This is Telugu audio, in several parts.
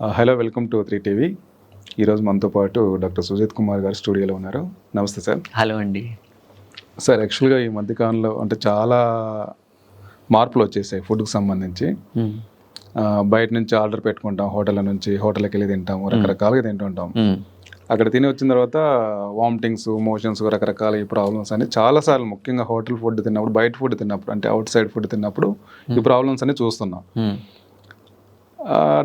Hello welcome to three TV ఈరోజు మనతో పాటు డాక్టర్ సుజిత్ కుమార్ గారు స్టూడియోలో ఉన్నారు. నమస్తే సార్. హలో అండి. సార్ యాక్చువల్గా ఈ మధ్యకాలంలో అంటే చాలా మార్పులు వచ్చేసాయి ఫుడ్కి సంబంధించి. మ్మ్. ఆ, బయట నుంచి ఆర్డర్ పెట్టుకుంటాం హోటల్ నుంచి హోటల్కి వెళ్ళి తింటాము రకరకాలుగా తింటుంటాం. మ్మ్. అక్కడ తిని వచ్చిన తర్వాత వామిటింగ్స్ మోషన్స్ రకరకాల ఈ ప్రాబ్లమ్స్ అని చాలాసార్లు ముఖ్యంగా హోటల్ ఫుడ్ తిన్నప్పుడు బయట ఫుడ్ తిన్నప్పుడు అంటే అవుట్ సైడ్ ఫుడ్ తిన్నప్పుడు ఈ ప్రాబ్లమ్స్ అన్ని చూస్తున్నాం.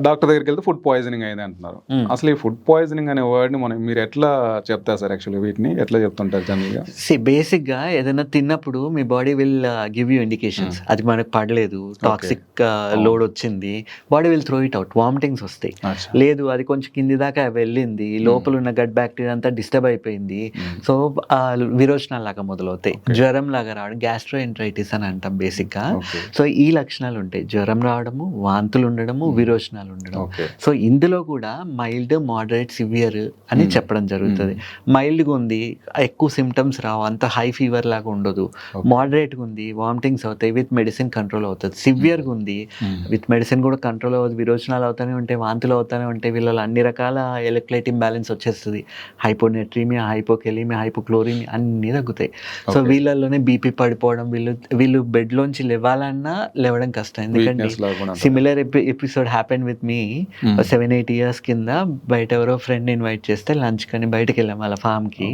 డాక్టర్ దగ్గరికి వెళ్తే ఫుడ్ పాయిజనింగ్ అయింది అంటున్నారు. అసలు ఈ ఫుడ్ పాయిజనింగ్ అనే వర్డ్ని మనం మీరు ఎట్లా చెప్తారు సార్ యాక్చువల్లీ వీటిని? ఎట్లా చెప్తుంటారు జనరల్గా సి బేసిక్గా ఏదైనా తిన్నప్పుడు మీ body will give you indications అది మనకు పడలేదు. టాక్సిక్ లోడ్ వచ్చింది. Body will throw it out vomitings వస్తాయి. లేదు అది కొంచెం కింది దాకా వెళ్ళింది. లోపల ఉన్న గట్ బ్యాక్టీరియా అంతా డిస్టర్బ్ అయిపోయింది. సో విరోచనాలు లాగా మొదలవుతాయి. జ్వరం లాగా రావడం గ్యాస్ట్రో ఎంట్రైటిస్ అని అంటాం బేసిక్గా సో ఈ లక్షణాలు ఉంటాయి. జ్వరం రావడము వాంతులు ఉండడము విరోచనాలు ఉండడం. సో ఇందులో కూడా మైల్డ్ మోడరేట్ సివియర్ అని చెప్పడం జరుగుతుంది. మైల్డ్గా ఉంది ఎక్కువ సిమ్టమ్స్ రావు అంత హై ఫీవర్ లాగా ఉండదు. మోడరేట్గా ఉంది వామిటింగ్స్ అవుతాయి విత్ మెడిసిన్ కంట్రోల్ అవుతుంది. సివియర్గా ఉంది విత్ మెడిసిన్ కూడా కంట్రోల్ అవుతుంది విరోచనాలు అవుతూనే ఉంటాయి వాంతులు అవుతూనే ఉంటాయి. వీళ్ళలో అన్ని రకాల ఎలక్ట్రైట్ ఇంబ్యాలెన్స్ వచ్చేస్తుంది. హైపోనెట్రీమియా హైపోకెలీమియా హైపోక్లోరిమియా అన్నీ తగ్గుతాయి. సో వీళ్ళల్లోనే బీపీ పడిపోవడం వీళ్ళు వీళ్ళు బెడ్లోంచి లేవాలన్నా లేవడం కష్టం. ఎందుకంటే similar episode happen with me seven eight years కింద బయట ఎవరో ఫ్రెండ్ ఇన్వైట్ చేస్తే లంచ్ కని బయటకు వెళ్ళాం వాళ్ళ ఫామ్కి.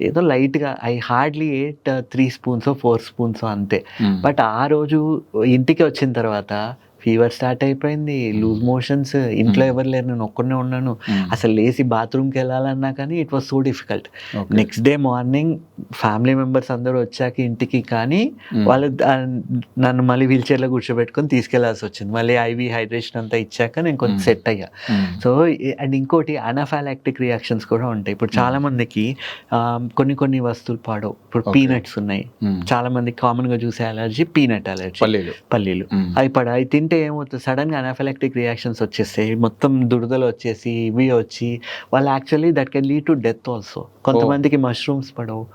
ఏదో లైట్గా I hardly ate three spoons four spoons అంతే. బట్ ఆ రోజు ఇంటికి వచ్చిన తర్వాత ఫీవర్ స్టార్ట్ అయిపోయింది లూజ్ మోషన్స్ ఇంట్లో ఎవరు లేరు నేను ఒక్కనే ఉన్నాను. అసలు లేచి బాత్రూమ్కి వెళ్ళాలన్నా కానీ it was so difficult. Next day morning family members అందరూ వచ్చాక ఇంటికి కానీ వాళ్ళు నన్ను మళ్ళీ వీల్ చైర్లో కూర్చోబెట్టుకొని తీసుకెళ్ళాల్సి వచ్చింది. మళ్ళీ ఐవి హైడ్రేషన్ అంతా ఇచ్చాక నేను కొంచెం సెట్ అయ్యా. సో అండ్ ఇంకోటి అనఫాలాక్టిక్ రియాక్షన్స్ కూడా ఉంటాయి. ఇప్పుడు చాలా మందికి కొన్ని కొన్ని వస్తువులు పాడవు. ఇప్పుడు. పీనట్స్ ఉన్నాయి. చాలా మంది కామన్గా చూసే అలర్జీ పీనట్ అలర్జీ పల్లీలు. పల్లీలు. అవి పడ అవి తింటే ఏమవుతుంది సడన్గా అనఫాలాక్టిక్ రియాక్షన్స్ వచ్చేస్తాయి. మొత్తం దురదలు వచ్చేసి ఇవి వచ్చి వాళ్ళు actually that can lead to death also కొంతమందికి మష్రూమ్స్ పడవు.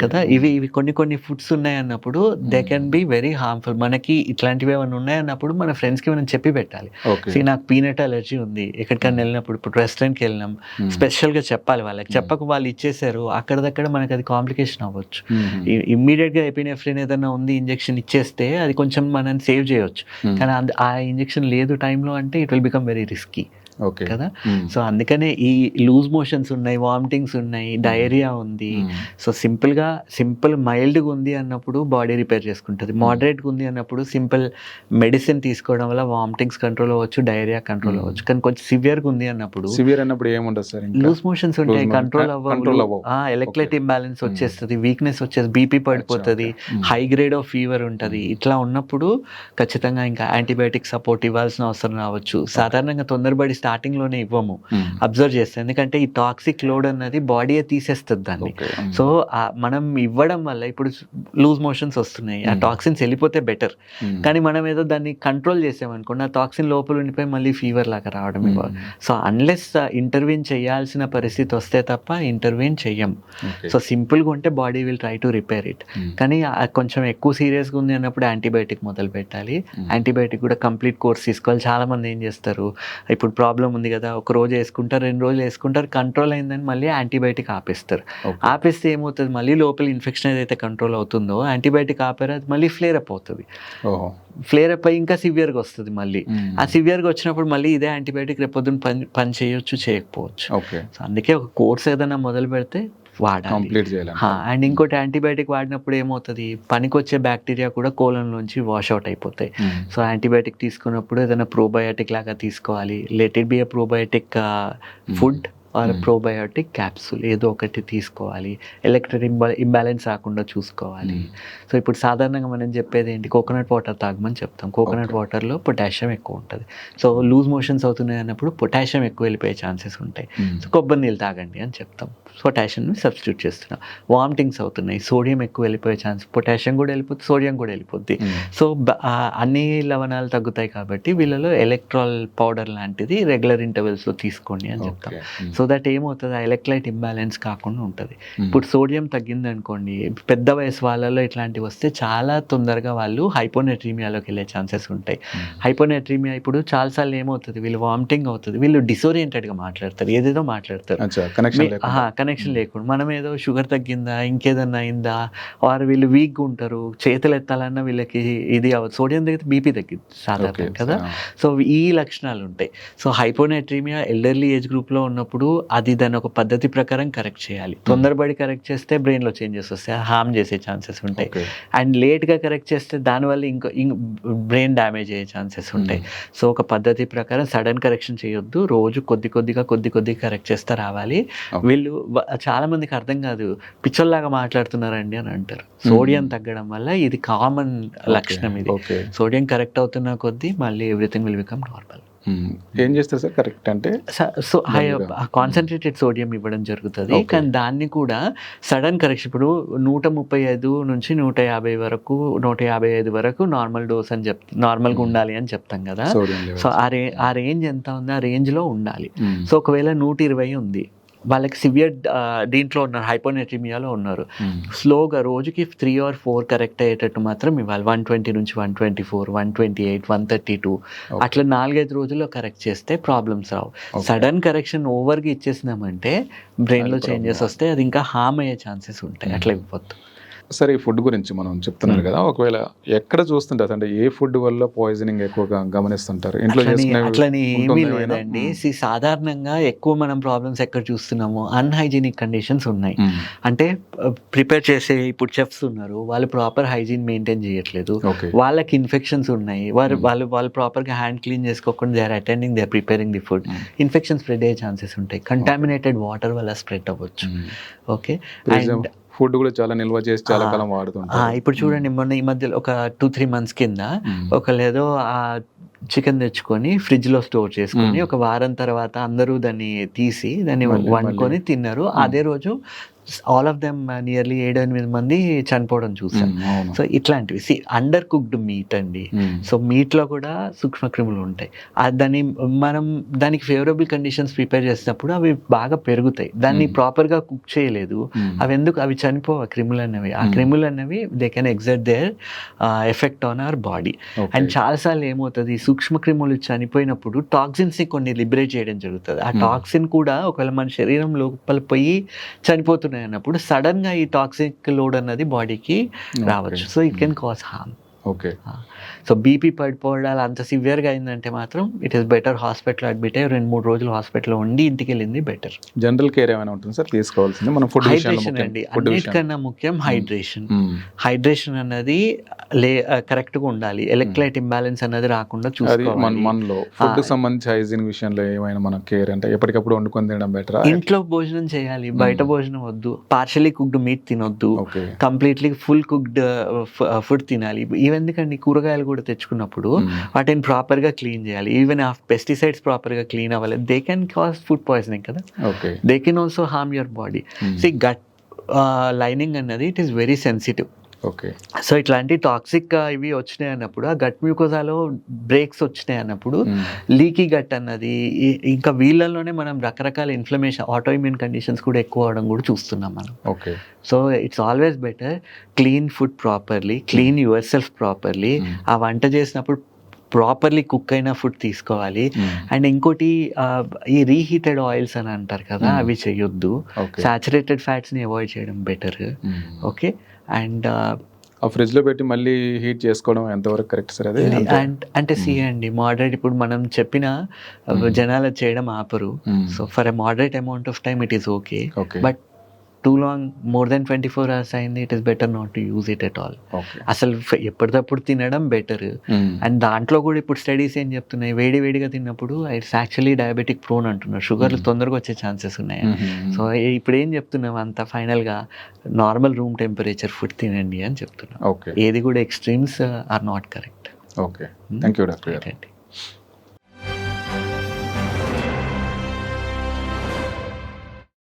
కదా? ఇవి ఇవి కొన్ని కొన్ని foods ఉన్నాయన్నప్పుడు they can be very harmful మనకి ఇట్లాంటివి ఏమైనా ఉన్నాయన్నప్పుడు మన ఫ్రెండ్స్కి మనం చెప్పి పెట్టాలి. See, నాకు పీనట్ అలర్జీ ఉంది. ఎక్కడికైనా వెళ్ళినప్పుడు ఇప్పుడు రెస్టారెంట్కి వెళ్ళినాం. స్పెషల్గా చెప్పాలి వాళ్ళకి. చెప్పక వాళ్ళు ఇచ్చేసారు అక్కడదక్కడ మనకి అది కాంప్లికేషన్ అవ్వచ్చు. ఇమ్మీడియట్గా ఎపినెఫ్రిన్ ఏదైనా ఉంది ఇంజెక్షన్ ఇచ్చేస్తే అది కొంచెం మనం సేవ్ చేయొచ్చు. కానీ ఆ ఇంజెక్షన్ లేదు టైంలో అంటే it will become very risky కదా? సో అందుకనే ఈ లూజ్ మోషన్స్ ఉన్నాయి వామిటింగ్స్ ఉన్నాయి డయేరియా ఉంది. సో సింపుల్గా సింపుల్ మైల్డ్గా ఉంది అన్నప్పుడు బాడీ రిపేర్ చేసుకుంటుంది. మోడరేట్గా ఉంది అన్నప్పుడు సింపుల్ మెడిసిన్ తీసుకోవడం వల్ల వామిటింగ్స్ కంట్రోల్ అవ్వచ్చు డైరియా కంట్రోల్ అవ్వచ్చు. కానీ కొంచెం సివియర్గా ఉంది అన్నప్పుడు సివియర్ అన్నప్పుడు ఏముండదు సార్ లూజ్ మోషన్స్ ఉంటాయి కంట్రోల్ అవ్వవు. ఎలక్ట్రైట్ ఇంబ్యాలెన్స్ వచ్చేస్తుంది వీక్నెస్ వచ్చేసి బీపీ పడిపోతుంది హై గ్రేడ్ ఆఫ్ ఫీవర్ ఉంటుంది. ఇట్లా ఉన్నప్పుడు ఖచ్చితంగా ఇంకా యాంటీబయాటిక్ సపోర్ట్ ఇవ్వాల్సిన అవసరం రావచ్చు. సాధారణంగా తొందరపడి starting లోనే ఇవ్వము. అబ్జర్వ్ చేస్తాం. ఎందుకంటే ఈ టాక్సిక్ లోడ్ అన్నది బాడీయే తీసేస్తుంది దాన్ని. సో ఆ మనం ఇవ్వడం వల్ల ఇప్పుడు లూజ్ మోషన్స్ వస్తున్నాయి. ఆ టాక్సిన్స్ వెళ్ళిపోతే బెటర్ కానీ మనం ఏదో దాన్ని కంట్రోల్ చేసామనుకోండి ఆ టాక్సిన్ లోపల ఉండిపోయి మళ్ళీ ఫీవర్ లాగా రావడం సో అన్లెస్ ఇంటర్వ్యూన్ చేయాల్సిన పరిస్థితి వస్తే తప్ప ఇంటర్వ్యూన్ చెయ్యం. సో సింపుల్గా ఉంటే body will try to repair it కానీ కొంచెం ఎక్కువ సీరియస్గా ఉంది అన్నప్పుడు యాంటీబయాటిక్ మొదలు పెట్టాలి యాంటీబయాటిక్ కూడా కంప్లీట్ కోర్స్ తీసుకోవాలి. చాలా మంది ఏం చేస్తారు? ఇప్పుడు ప్రాబ్లం ఉంది కదా ఒక రోజు వేసుకుంటారు రెండు రోజులు వేసుకుంటారు కంట్రోల్ అయిందని మళ్ళీ యాంటీబయాటిక్ ఆపేస్తారు. ఆపేస్తే ఏమవుతుంది? మళ్ళీ లోపల ఇన్ఫెక్షన్ ఏదైతే కంట్రోల్ అవుతుందో యాంటీబయాటిక్ ఆపారో అది మళ్ళీ ఫ్లేర్ అప్ అవుతుంది. ఫ్లేర్ అప్ అయ్యి ఇంకా సివియర్గా వస్తుంది మళ్ళీ. ఆ సివియర్గా వచ్చినప్పుడు మళ్ళీ ఇదే యాంటీబయాటిక్ రేపొద్దున పని పని చేయొచ్చు చేయకపోవచ్చు. సో అందుకే ఒక కోర్స్ ఏదైనా మొదలు పెడితే వాడాలి. అండ్ ఇంకోటి యాంటీబయాటిక్ వాడినప్పుడు ఏమవుతుంది? పనికొచ్చే బ్యాక్టీరియా కూడా కోలం నుంచి వాష్ అవుట్ అయిపోతాయి సో యాంటీబయాటిక్ తీసుకున్నప్పుడు ఏదైనా ప్రోబయాటిక్ లాగా తీసుకోవాలి. Let it be a probiotic food or probiotic capsule ఏదో ఒకటి తీసుకోవాలి. ఎలక్ట్రిక్ ఇంబ్యాలెన్స్ రాకుండా చూసుకోవాలి. సో ఇప్పుడు సాధారణంగా మనం చెప్పేది ఏంటి? కోకోనట్ వాటర్ తాగమని చెప్తాం. కోకోనట్ వాటర్లో పొటాషియం ఎక్కువ ఉంటుంది. సో లూజ్ మోషన్స్ అవుతున్నాయి అన్నప్పుడు పొటాషియం ఎక్కువ వెళ్ళిపోయే ఛాన్సెస్ ఉంటాయి. సో కొబ్బరి నీళ్ళు తాగండి అని చెప్తాం. పొటాషియంని సబ్స్టిట్యూట్ చేస్తున్నాం. వామిటింగ్స్ అవుతున్నాయి. సోడియం ఎక్కువ వెళ్ళిపోయే ఛాన్స్ పొటాషియం కూడా వెళ్ళిపోతుంది సోడియం కూడా వెళ్ళిపోద్ది. సో అన్ని లవణాలు తగ్గుతాయి కాబట్టి వీళ్ళలో ఎలక్ట్రాల్ పౌడర్ లాంటిది రెగ్యులర్ ఇంటర్వెల్స్లో తీసుకోండి అని చెప్తాం. సో దట్ ఏమవుతుంది? ఆ ఎలక్ట్రైట్ ఇంబ్యాలెన్స్ కాకుండా ఉంటుంది. ఇప్పుడు సోడియం తగ్గింది అనుకోండి పెద్ద వయసు వాళ్ళలో ఇట్లాంటివి వస్తే చాలా తొందరగా వాళ్ళు హైపోనెట్రీమియాలోకి వెళ్ళే ఛాన్సెస్ ఉంటాయి. హైపోనెట్రీమియా ఇప్పుడు చాలాసార్లు ఏమవుతుంది? వీళ్ళు వామిటింగ్ అవుతుంది. వీళ్ళు డిసోరియంటెడ్గా మాట్లాడతారు. ఏదేదో మాట్లాడతారు. కనెక్షన్ లేకుండా. కనెక్షన్ లేకుండా. మనం ఏదో షుగర్ తగ్గిందా? ఇంకేదన్నా అయిందా? వారు వీళ్ళు వీక్గా ఉంటారు. చేతులు ఎత్తాలన్నా వీళ్ళకి ఇది అవ్వదు. సోడియం తగ్గితే బీపీ తగ్గింది సాధారణ కదా? సో ఈ లక్షణాలు ఉంటాయి. సో హైపోనెట్రీమియా ఎల్డర్లీ ఏజ్ గ్రూప్లో ఉన్నప్పుడు అది దాని ఒక పద్ధతి ప్రకారం కరెక్ట్ చేయాలి. తొందరపడి కరెక్ట్ చేస్తే బ్రెయిన్లో చేంజెస్ వస్తాయి హార్మ్ చేసే ఛాన్సెస్ ఉంటాయి. అండ్ లేట్గా కరెక్ట్ చేస్తే దానివల్ల ఇంకో ఇంక బ్రెయిన్ డ్యామేజ్ అయ్యే ఛాన్సెస్ ఉంటాయి. సో ఒక పద్ధతి ప్రకారం సడన్ కరెక్షన్ చేయొద్దు. రోజు కొద్ది కొద్దిగా కొద్ది కొద్దిగా కరెక్ట్ చేస్తే రావాలి. వీళ్ళు వ- చాలా మందికి అర్థం కాదు పిచ్చోల్లాగా మాట్లాడుతున్నారండి అని అంటారు. సోడియం తగ్గడం వల్ల ఇది కామన్ లక్షణం ఇది. సోడియం కరెక్ట్ అవుతున్న కొద్దీ మళ్ళీ ఎవ్రీథింగ్ విల్ బికమ్ నార్మల్ ఏం చేస్తారు సార్? కరెక్ట్ అంటే? సో. కాన్సన్ట్రేటెడ్ సోడియం ఇవ్వడం జరుగుతుంది. కానీ దాన్ని కూడా సడన్ కరెక్షన్ ఇప్పుడు నూట ముప్పై ఐదు నుంచి నూట యాభై వరకు నూట యాభై ఐదు వరకు నార్మల్ డోస్ అని చెప్ నార్మల్గా ఉండాలి అని చెప్తాం కదా. సో ఆ రే ఆ రేంజ్ ఎంత ఉంది ఆ రేంజ్లో ఉండాలి. Hmm. సో ఒకవేళ నూట ఇరవై ఉంది వాళ్ళకి సివియర్ దీంట్లో ఉన్నారు హైపోనెట్రిమియాలో ఉన్నారు. స్లోగా రోజుకి త్రీ ఆర్ ఫోర్ కరెక్ట్ అయ్యేటట్టు మాత్రం ఇవ్వాలి. వన్ ట్వంటీ నుంచి one twenty four one twenty eight one thirty two. అట్లా నాలుగైదు రోజుల్లో కరెక్ట్ చేస్తే ప్రాబ్లమ్స్ రావు. సడన్ కరెక్షన్ ఓవర్గా ఇచ్చేసినామంటే బ్రెయిన్లో చేంజెస్. వస్తే అది ఇంకా హామ్ అయ్యే ఛాన్సెస్ ఉంటాయి. అట్లా ఇవ్వద్దు. సరే ఈ ఫుడ్ గురించి మనం చెప్తున్నారు కదా ఒకవేళ ఎక్కడ చూస్తుంటారు అంటే ఏ ఫుడ్ వల్ల పాయిజనింగ్ ఎక్కువగా గమనిస్తుంటారు? ఇంట్లో అట్లని ఏమీ? లేదండి. సాధారణంగా ఎక్కువ మనం ప్రాబ్లమ్స్ ఎక్కడ చూస్తున్నాము అన్హైజీనిక్ కండిషన్స్ ఉన్నాయి. అంటే ప్రిపేర్ చేసే ఇప్పుడు చెఫ్స్ ఉన్నారు వాళ్ళు ప్రాపర్ హైజీన్ మెయింటైన్ చేయట్లేదు. వాళ్ళకి ఇన్ఫెక్షన్స్ ఉన్నాయి. వారు. వాళ్ళు వాళ్ళు ప్రాపర్గా హ్యాండ్ క్లీన్ చేసుకోకుండా they are attending they are preparing the food. Infection spread అయ్యే ఛాన్సెస్ ఉంటాయి. కంటామినేటెడ్ వాటర్ వల్ల స్ప్రెడ్ అవ్వచ్చు. ఓకే. అండ్ ఫుడ్ కూడా చాలా నిల్వ చేసి చాలా ఆ, కాలం వాడుతుంటారు ఇప్పుడు చూడండి మొన్న ఈ మధ్యలో ఒక టూ త్రీ మంత్స్ కింద మ్మ్. చికెన్ తెచ్చుకొని ఫ్రిడ్జ్లో స్టోర్ చేసుకొని. ఒక వారం తర్వాత అందరూ దాన్ని తీసి దాన్ని వండుకొని. తిన్నారు అదే రోజు ఆల్ ఆఫ్ దెమ్ నియర్లీ ఏడు ఎనిమిది మంది చనిపోవడం చూసాం సో ఇట్లాంటివి సి అండర్ కుక్డ్ మీట్ అండి. సో మీట్లో కూడా సూక్ష్మక్రిములు ఉంటాయి ఆ దాన్ని మనం దానికి ఫేవరబుల్ కండిషన్స్ ప్రిపేర్ చేసినప్పుడు అవి బాగా పెరుగుతాయి దాన్ని. ప్రాపర్గా కుక్ చేయలేదు. అవి ఎందుకు అవి చనిపోవు క్రిములు అన్నవి ఆ. క్రిములు అన్నవి they can exert their effect on our body. And చాలాసార్లు ఏమవుతుంది ఈ సూక్ష్మ క్రిములు చనిపోయినప్పుడు టాక్సిన్స్ని కొన్ని లిబరేట్ చేయడం జరుగుతుంది. ఆ Hmm. టాక్సిన్ కూడా ఒకవేళ మన శరీరం లోపల పోయి చనిపోతున్నాయి అన్నప్పుడు సడన్గా ఈ టాక్సిక్ లోడ్ అన్నది బాడీకి రావచ్చు. So it can cause harm. Okay. So BP పడిపోవడాలు అంత సివియర్గా అయిందంటే మాత్రం it is better hospital admit అయ్యి రెండు మూడు రోజులు హాస్పిటల్లో ఉండి ఇంటికి వెళ్ళింది బెటర్. జనరల్ కేర్ ఏమైనా ఉంటుంది సార్? తీసుకోవాల్సింది. మనం ఫుడ్ హైడ్రేషన్. అండి. అన్నిటికన్నా ముఖ్యం హైడ్రేషన్. హైడ్రేషన్ అన్నది లే కరెక్ట్గా ఉండాలి. ఎలక్ట్రైట్ ఇంబ్యాలెన్స్ అన్నది రాకుండా చూసుకోవాలి. మనలో. ఫుడ్. సంబంధించి హైజీన్ విషయంలో ఏమైనా మన కేర్ అంటే ఎప్పటికప్పుడు వండుకొని తినడం బెటరా ఇంట్లో భోజనం చేయాలి. బయట భోజనం వద్దు. పార్షలీ కుక్డ్ మీట్ తినొద్దు. కంప్లీట్లీ ఫుల్ కుక్డ్ ఫుడ్ తినాలి. ఇవెందుకండి కూరగాయలు కూడా తెచ్చుకున్నప్పుడు. వాటిని ప్రాపర్గా క్లీన్ చేయాలి. ఈవెన్ ఆ పెస్టిసైడ్స్ ప్రాపర్గా క్లీన్ అవ్వాలి. They can cause food poisoning కదా? Okay they can also harm your body. See gut lining అన్నది it is very sensitive okay so ఇట్లాంటి టాక్సిక్ ఇవి వచ్చినాయి అన్నప్పుడు ఆ గట్ మ్యూకోజాలో బ్రేక్స్ వచ్చినాయి అన్నప్పుడు. లీకీ గట్ అన్నది ఇంకా వీళ్ళల్లోనే మనం రకరకాల ఇన్ఫ్లమేషన్ ఆటోఇమ్యూన్ కండిషన్స్ కూడా ఎక్కువ అవడం కూడా చూస్తున్నాం మనం okay so it's always better clean food properly clean yourself properly. ఆ వంట చేసినప్పుడు ప్రాపర్లీ కుక్ అయిన ఫుడ్ తీసుకోవాలి. అండ్ ఇంకోటి ఈ రీహీటెడ్ ఆయిల్స్ అని అంటారు కదా. అవి చేయొద్దు సాచురేటెడ్ ఫ్యాట్స్ని అవాయిడ్ చేయడం బెటర్. ఓకే అండ్ ఆ ఫ్రిడ్జ్లో పెట్టి మళ్ళీ హీట్ చేసుకోవడం ఎంతవరకు కరెక్ట్ సార్ అదే? అంటే సి అండి మోడరేట్ ఇప్పుడు మనం చెప్పిన. జనాలు చేయడం ఆపరు. So for a moderate amount of time it is okay okay but too long more than twenty four hours అయింది it is better not to use it at all అసలు ఎప్పటికప్పుడు తినడం బెటర్. అండ్ దాంట్లో కూడా ఇప్పుడు స్టడీస్ ఏం చెప్తున్నాయి? వేడి వేడిగా తిన్నప్పుడు ఇట్స్ యాక్చువల్లీ డయాబెటిక్ ప్రోన్ అంటున్నారు. షుగర్ మ్మ్. తొందరగా వచ్చే ఛాన్సెస్ ఉన్నాయి. సో ఇప్పుడు ఏం చెప్తున్నాం? అంత ఫైనల్గా నార్మల్ రూమ్ టెంపరేచర్ ఫుడ్ తినండి అని చెప్తున్నాం. ఏది కూడా extremes are not correct okay thank you doctor